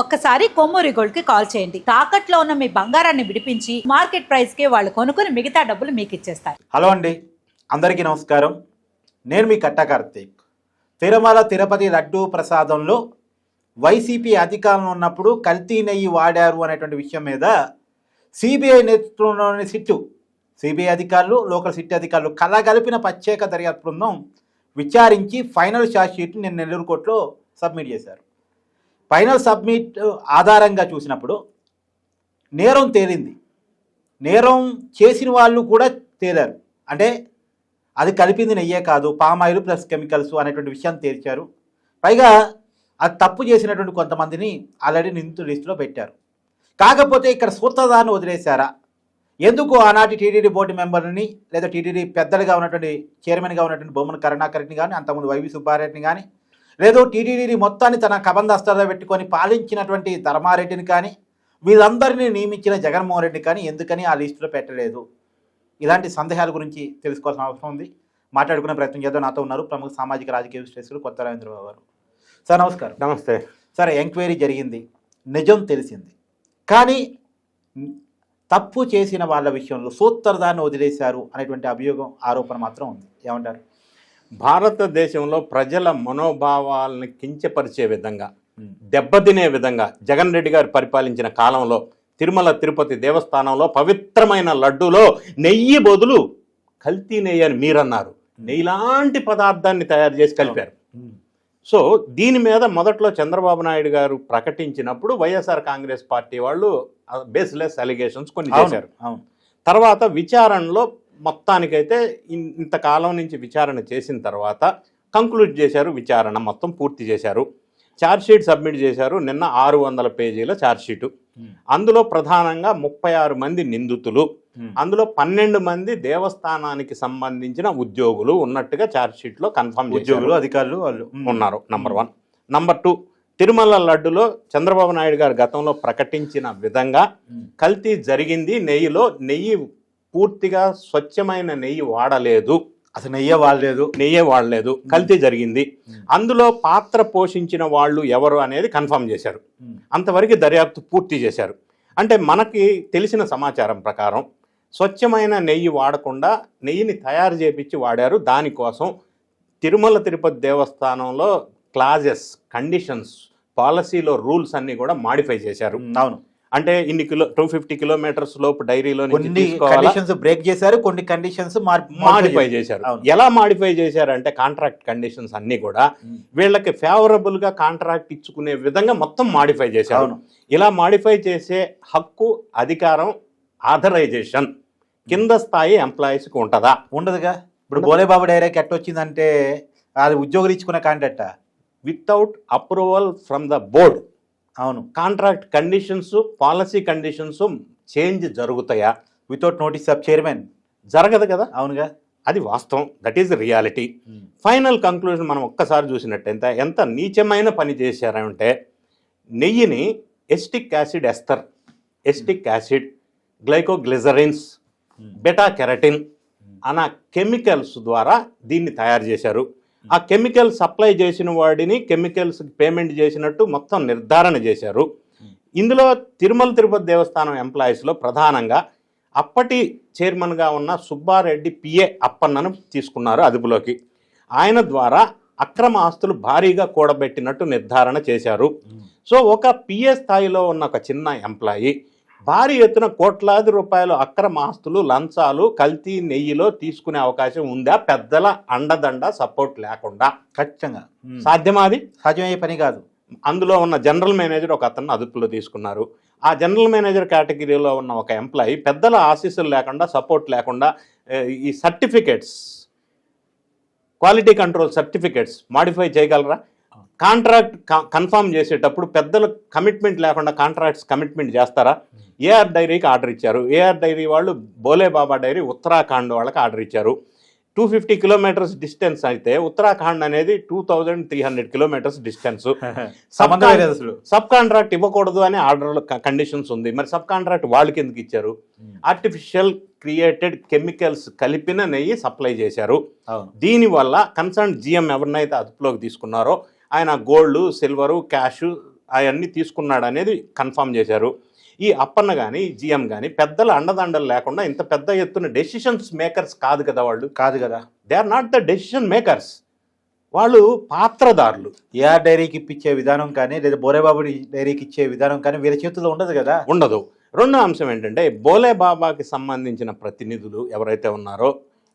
ఒక్కసారి కొమ్మూరి గోల్డ్కి కాల్ చేయండి. తాకట్లో ఉన్న మీ బంగారాన్ని విడిపించి మార్కెట్ ప్రైస్కి వాళ్ళు కొనుక్కుని మిగతా డబ్బులు మీకు ఇచ్చేస్తారు. హలో అండి. అందరికీ నమస్కారం. నేను మీ కట్ట కార్తీక్. తిరుమల తిరుపతి లడ్డూ ప్రసాదంలో వైసీపీ అధికారంలో ఉన్నప్పుడు కల్తీ నెయ్యి వాడారు అనేటువంటి విషయం మీద సిబిఐ నేతృత్వంలోని సిట్టు సిబిఐ అధికారులు లోకల్ సిట్ అధికారులు కలగలిపిన ప్రత్యేక దర్యాప్తు బృందం విచారించి ఫైనల్ షార్ట్ షీట్ నేను నెల్లూరు కోర్టులో సబ్మిట్ చేశారు. ఫైనల్ సబ్మిట్ ఆధారంగా చూసినప్పుడు నేరం తేలింది. నేరం చేసిన వాళ్ళు కూడా తేలారు. అంటే అది కలిపింది నెయ్యే కాదు పామాయిల్ ప్లస్ కెమికల్స్ అనేటువంటి విషయాన్ని తేల్చారు. పైగా అది తప్పు చేసినటువంటి కొంతమందిని ఆల్రెడీ నిందితుల లిస్టులో పెట్టారు. కాకపోతే ఇక్కడ సూత్రధారణ వదిలేశారా? ఎందుకు ఆనాటి టీటీడీ బోర్డు మెంబర్ని లేదా టీటీడీ పెద్దలుగా ఉన్నటువంటి చైర్మన్గా ఉన్నటువంటి బొమ్మన కరుణాకర్ని కానీ అంతకుముందు వైవి సుబ్బారెడ్డిని కానీ లేదు టీటీడీని మొత్తాన్ని తన కబందస్తాలో పెట్టుకొని పాలించినటువంటి ధర్మారెడ్డిని కానీ వీళ్ళందరినీ నియమించిన జగన్మోహన్ రెడ్డి కానీ ఎందుకని ఆ లిస్టులో పెట్టలేదు? ఇలాంటి సందేహాల గురించి తెలుసుకోవాల్సిన అవసరం ఉంది. మాట్లాడుకునే ప్రయత్నం చేద్దాం. నాతో ఉన్నారు ప్రముఖ సామాజిక రాజకీయ విశ్లేషకులు కొత్త రవీంద్రబాబు గారు. సార్ నమస్కారం. నమస్తే. సరే ఎంక్వైరీ జరిగింది. నిజం తెలిసింది. కానీ తప్పు చేసిన వాళ్ళ విషయంలో సూత్రధాన్ని వదిలేశారు అనేటువంటి అభియోగం ఆరోపణ మాత్రం ఉంది. ఏమంటారు? భారతదేశంలో ప్రజల మనోభావాలను కించపరిచే విధంగా దెబ్బతినే విధంగా జగన్ రెడ్డి గారు పరిపాలించిన కాలంలో తిరుమల తిరుపతి దేవస్థానంలో పవిత్రమైన లడ్డూలో నెయ్యి బదులు కల్తీ నెయ్యి అని మీరన్నారు. నెయ్యి లాంటి పదార్థాన్ని తయారు చేసి కలిపారు. సో దీని మీద మొదట్లో చంద్రబాబు నాయుడు గారు ప్రకటించినప్పుడు వైఎస్ఆర్ కాంగ్రెస్ పార్టీ వాళ్ళు బేస్లెస్ అలిగేషన్స్ కొన్ని చేశారు. తర్వాత విచారణలో మొత్తానికైతే ఇంతకాలం నుంచి విచారణ చేసిన తర్వాత కంక్లూడ్ చేశారు విచారణ మొత్తం పూర్తి చేశారు. ఛార్జ్ షీట్ సబ్మిట్ చేశారు నిన్న ఆరు వందల పేజీల ఛార్జ్ షీటు. అందులో ప్రధానంగా ముప్పై ఆరు మంది నిందితులు. అందులో పన్నెండు మంది దేవస్థానానికి సంబంధించిన ఉద్యోగులు ఉన్నట్టుగా ఛార్జ్ షీట్లో కన్ఫర్మ్ ఉద్యోగులు అధికారులు వాళ్ళు. ఉన్నారు number one. Number two Tirumala లడ్డులో Chandrababu Naidu garu గతంలో ప్రకటించిన విధంగా కల్తీ జరిగింది నెయ్యిలో నెయ్యి పూర్తిగా స్వచ్ఛమైన నెయ్యి వాడలేదు. అసలు నెయ్య వాళ్ళలేదు నెయ్యే వాడలేదు. కల్తీ జరిగింది. అందులో పాత్ర పోషించిన వాళ్ళు ఎవరు అనేది కన్ఫర్మ్ చేశారు. అంతవరకు దర్యాప్తు పూర్తి చేశారు. అంటే మనకి తెలిసిన సమాచారం ప్రకారం స్వచ్ఛమైన నెయ్యి వాడకుండా నెయ్యిని తయారు చేపించి వాడారు. దానికోసం తిరుమల తిరుపతి దేవస్థానంలో క్లాజెస్ కండిషన్స్ పాలసీలో రూల్స్ అన్ని కూడా మాడిఫై చేశారు. అవును. అంటే ఇన్ని కిలో టూ ఫిఫ్టీ కిలోమీటర్స్ లోపు డైరీలో కొన్ని కండిషన్స్ బ్రేక్ చేశారు కొన్ని కండిషన్స్ మాడిఫై చేశారు. ఎలా మాడిఫై చేశారంటే కాంట్రాక్ట్ కండిషన్స్ అన్ని కూడా వీళ్ళకి ఫేవరబుల్గా కాంట్రాక్ట్ ఇచ్చుకునే విధంగా మొత్తం మాడిఫై చేశారు. ఇలా మాడిఫై చేసే హక్కు అధికారం ఆథరైజేషన్ కింద స్థాయి ఎంప్లాయీస్కి ఉంటుందా? ఉండదుగా? ఇప్పుడు బోలేబాబు డైరెక్ట్ ఎట్ట వచ్చిందంటే అది ఉద్యోగులు ఇచ్చుకునే contract without approval from the board అవును. Contract conditions policy conditions change జరుగుతాయా? Without notice of chairman. జరగదు కదా? అవునుగా. అది వాస్తవం. That is reality. Final conclusion మనం ఒక్కసారి చూసినట్టయితే ఎంత నీచమైన పని చేశారంటే నెయ్యిని acetic acid ester. Acetic acid glycoglycerins beta keratin అన్న కెమికల్స్ ద్వారా దీన్ని తయారు చేశారు. ఆ కెమికల్ సప్లై చేసిన వాడిని కెమికల్స్ పేమెంట్ చేసినట్టు మొత్తం నిర్ధారణ చేశారు. ఇందులో తిరుమల తిరుపతి దేవస్థానం ఎంప్లాయీస్లో ప్రధానంగా అప్పటి చైర్మన్గా ఉన్న సుబ్బారెడ్డి పిఏ అప్పన్నను తీసుకున్నారు అదుపులోకి. ఆయన ద్వారా అక్రమ ఆస్తులు భారీగా కూడబెట్టినట్టు నిర్ధారణ చేశారు. సో ఒక పిఏ స్థాయిలో ఉన్న ఒక చిన్న ఎంప్లాయీ భారీ ఎత్తున కోట్లాది రూపాయలు అక్రమ ఆస్తులు లంచాలు కల్తీ నెయ్యిలో తీసుకునే అవకాశం ఉందా? పెద్దల అండదండ సపోర్ట్ లేకుండా. ఖచ్చితంగా. సాధ్యమా అది? సాధ్యమయ్యే పని కాదు. అందులో ఉన్న జనరల్ మేనేజర్ ఒక అతన్ని అదుపులో తీసుకున్నారు. ఆ జనరల్ మేనేజర్ కేటగిరీలో ఉన్న ఒక ఎంప్లాయీ పెద్దల ఆశీస్సులు లేకుండా సపోర్ట్ లేకుండా ఈ certificates quality control certificates modify చేయగలరా? కాంట్రాక్ట్ కన్ఫర్మ్ చేసేటప్పుడు పెద్దలు కమిట్మెంట్ లేకుండా కాంట్రాక్ట్స్ కమిట్మెంట్ చేస్తారా? ఏఆర్ డైరీకి ఆర్డర్ ఇచ్చారు. ఏఆర్ డైరీ వాళ్ళు బోలే బాబా డైరీ ఉత్తరాఖండ్ వాళ్ళకి ఆర్డర్ ఇచ్చారు. టూ ఫిఫ్టీ కిలోమీటర్స్ డిస్టెన్స్ అయితే ఉత్తరాఖండ్ అనేది two thousand three hundred kilometres distance. Sub contract ఇవ్వకూడదు అని ఆర్డర్ కండిషన్స్ ఉంది. మరి సబ్ కాంట్రాక్ట్ వాళ్ళకి ఎందుకు ఇచ్చారు? ఆర్టిఫిషియల్ క్రియేటెడ్ కెమికల్స్ కలిపిన నెయ్యి సప్లై చేశారు. దీనివల్ల కన్సర్న్ జిఎం ఎవరినైతే అదుపులోకి తీసుకున్నారో ఆయన గోల్డ్ సిల్వరు క్యాష్ అవన్నీ తీసుకున్నాడు అనేది కన్ఫర్మ్ చేశారు. ఈ అప్పన్న కానీ జిఎం కానీ పెద్దల అండదండలు లేకుండా ఇంత పెద్ద ఎత్తున డెసిషన్స్ మేకర్స్ కాదు కదా వాళ్ళు? కాదు కదా. They are not the decision makers వాళ్ళు పాత్రదారులు. ఏఆర్ డైరీకి ఇప్పించే విధానం కానీ లేదా బోరేబాబు డైరీకి ఇచ్చే విధానం కానీ వీళ్ళ చేతుల్లో ఉండదు కదా. ఉండదు. రెండో అంశం ఏంటంటే బోలే బాబాకి సంబంధించిన ప్రతినిధులు ఎవరైతే ఉన్నారో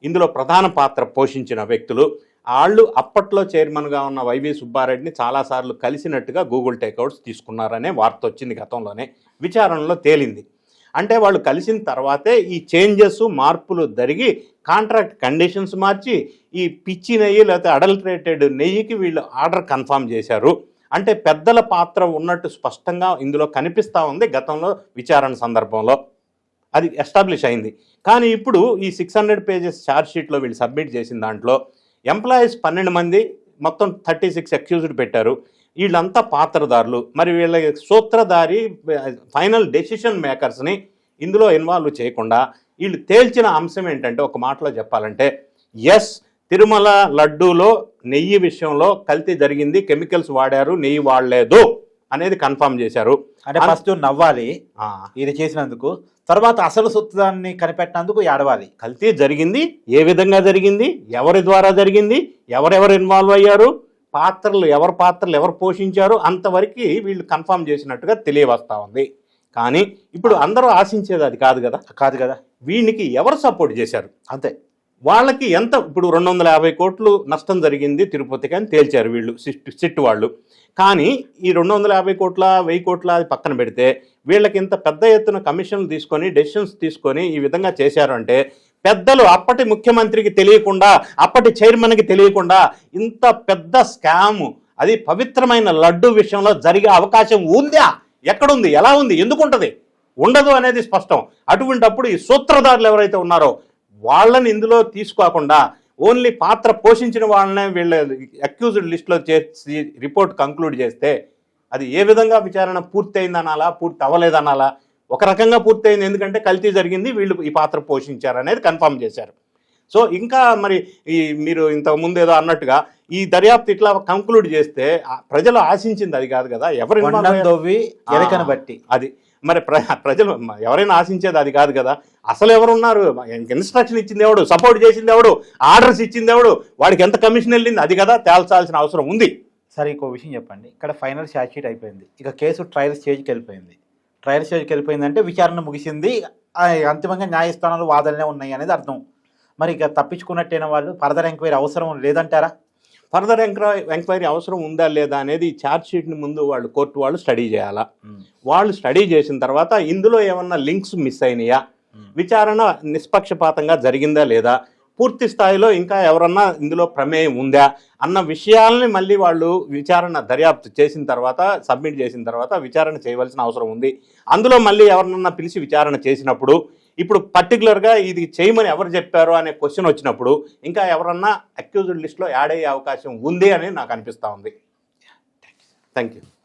ఇందులో ప్రధాన పాత్ర పోషించిన వ్యక్తులు వాళ్ళు అప్పట్లో చైర్మన్గా ఉన్న వైవి సుబ్బారెడ్డిని చాలాసార్లు కలిసినట్టుగా గూగుల్ టేక్అవుట్స్ తీసుకున్నారనే వార్త వచ్చింది గతంలోనే. విచారణలో తేలింది. అంటే వాళ్ళు కలిసిన తర్వాతే ఈ చేంజెస్ మార్పులు జరిగి కాంట్రాక్ట్ కండిషన్స్ మార్చి ఈ పిచ్చి నెయ్యి లేకపోతే అడల్టరేటెడ్ నెయ్యికి వీళ్ళు ఆర్డర్ కన్ఫర్మ్ చేశారు. అంటే పెద్దల పాత్ర ఉన్నట్టు స్పష్టంగా ఇందులో కనిపిస్తూ ఉంది గతంలో విచారణ సందర్భంలో. అది ఎస్టాబ్లిష్ అయింది. కానీ ఇప్పుడు ఈ సిక్స్ హండ్రెడ్ పేజెస్ ఛార్జ్ షీట్లో వీళ్ళు సబ్మిట్ చేసిన దాంట్లో ఎంప్లాయీస్ పన్నెండు మంది మొత్తం థర్టీ సిక్స్ అక్యూజ్డ్ పెట్టారు. వీళ్ళంతా పాత్రదారులు. మరి వీళ్ళ సూత్రధారి ఫైనల్ డెసిషన్ మేకర్స్ని ఇందులో ఇన్వాల్వ్ చేయకుండా వీళ్ళు తేల్చిన అంశం ఏంటంటే ఒక మాటలో చెప్పాలంటే ఎస్ తిరుమల లడ్డూలో నెయ్యి విషయంలో కల్తీ జరిగింది కెమికల్స్ వాడారు నెయ్యి వాడలేదు. అనేది కన్ఫర్మ్ చేశారు. అంటే ఫస్ట్ నవ్వాలి. ఇది చేసినందుకు. తర్వాత అసలు సూత్రాన్ని కనిపెట్టినందుకు ఏడవాలి కల్తీ జరిగింది ఏ విధంగా జరిగింది ఎవరి ద్వారా జరిగింది ఎవరెవరు ఇన్వాల్వ్ అయ్యారు పాత్రలు ఎవరి పాత్రలు ఎవరు పోషించారు అంతవరకు వీళ్ళు కన్ఫర్మ్ చేసినట్టుగా తెలియవస్తా ఉంది. కానీ ఇప్పుడు అందరూ ఆశించేది అది కాదు కదా. కాదు కదా. వీనికి ఎవరు సపోర్ట్ చేశారు? అంతే. వాళ్ళకి ఎంత ఇప్పుడు రెండు వందల యాభై కోట్లు నష్టం జరిగింది తిరుపతికి అని తేల్చారు వీళ్ళు సిట్ సిట్ వాళ్ళు. కానీ ఈ రెండు వందల యాభై కోట్ల వెయ్యి కోట్ల అది పక్కన పెడితే వీళ్ళకి ఇంత పెద్ద ఎత్తున కమిషన్లు తీసుకొని డెసిషన్స్ తీసుకొని ఈ విధంగా చేశారు అంటే పెద్దలు అప్పటి ముఖ్యమంత్రికి తెలియకుండా అప్పటి చైర్మన్కి తెలియకుండా ఇంత పెద్ద స్కామ్ అది పవిత్రమైన లడ్డు విషయంలో జరిగే అవకాశం ఉందా? ఎక్కడుంది? ఎలా ఉంది? ఎందుకు ఉంటుంది ఉండదు అనేది స్పష్టం. అటువంటప్పుడు ఈ సూత్రధారులు ఎవరైతే ఉన్నారో వాళ్ళని ఇందులో తీసుకోకుండా ఓన్లీ పాత్ర పోషించిన వాళ్ళనే వీళ్ళ అక్యూజ్డ్ లిస్ట్లో చేసి రిపోర్ట్ కంక్లూడ్ చేస్తే అది ఏ విధంగా విచారణ పూర్తయింది అనాలా పూర్తి అవ్వలేదనాలా ఒక రకంగా పూర్తయింది ఎందుకంటే కల్తీ జరిగింది వీళ్ళు ఈ పాత్ర పోషించారు అనేది కన్ఫర్మ్ చేశారు. సో ఇంకా మరి ఈ మీరు ఇంతకు ముందు ఏదో అన్నట్టుగా ఈ దర్యాప్తు ఇట్లా కంక్లూడ్ చేస్తే ప్రజలు ఆశించింది అది కాదు కదా ఎవరు? దొవ్వి ఎరకను బట్టి అది. మరి ప్ర ప్రజలు ఎవరైనా ఆశించేది అది కాదు కదా. అసలు ఎవరు ఉన్నారు ఇన్స్ట్రక్షన్ ఇచ్చింది ఎవడు? సపోర్ట్ చేసింది ఎవడు? ఆర్డర్స్ ఇచ్చింది ఎవడు? వాడికి ఎంత కమిషన్ వెళ్ళింది? అది కదా తేల్చాల్సిన అవసరం ఉంది. సరే ఇంకో విషయం చెప్పండి. ఇక్కడ ఫైనల్ ఛార్జ్ అయిపోయింది. ఇక కేసు ట్రయల్ స్టేజ్కి వెళ్ళిపోయింది. ట్రయల్ స్టేజ్కి వెళ్ళిపోయిందంటే విచారణ ముగిసింది. ఆ, అంతిమంగా న్యాయస్థానాలు వాదనలే ఉన్నాయి అనేది అర్థం. మరి ఇక తప్పించుకున్నట్టైన వాళ్ళు ఫర్దర్ ఎంక్వైరీ అవసరం లేదంటారా? ఫర్దర్ ఎంక్వైరీ ఎంక్వైరీ అవసరం ఉందా లేదా అనేది ఛార్జ్ షీట్ని ముందు వాళ్ళు కోర్టు వాళ్ళు స్టడీ చేయాలా. వాళ్ళు స్టడీ చేసిన తర్వాత ఇందులో ఏమన్నా లింక్స్ మిస్ అయినాయా? విచారణ నిష్పక్షపాతంగా జరిగిందా లేదా? పూర్తి స్థాయిలో ఇంకా ఎవరన్నా ఇందులో ప్రమేయం ఉందా? అన్న విషయాల్ని మళ్ళీ వాళ్ళు విచారణ దర్యాప్తు చేసిన తర్వాత సబ్మిట్ చేసిన తర్వాత విచారణ చేయవలసిన అవసరం ఉంది. అందులో మళ్ళీ ఎవరినన్నా పిలిచి విచారణ చేసినప్పుడు ఇప్పుడు పర్టికులర్గా ఇది చేయమని ఎవరు చెప్పారు అనే క్వశ్చన్ వచ్చినప్పుడు ఇంకా ఎవరన్నా అక్యూజ్డ్ లిస్ట్లో యాడ్ అయ్యే అవకాశం ఉంది అని నాకు అనిపిస్తూ ఉంది. Thank you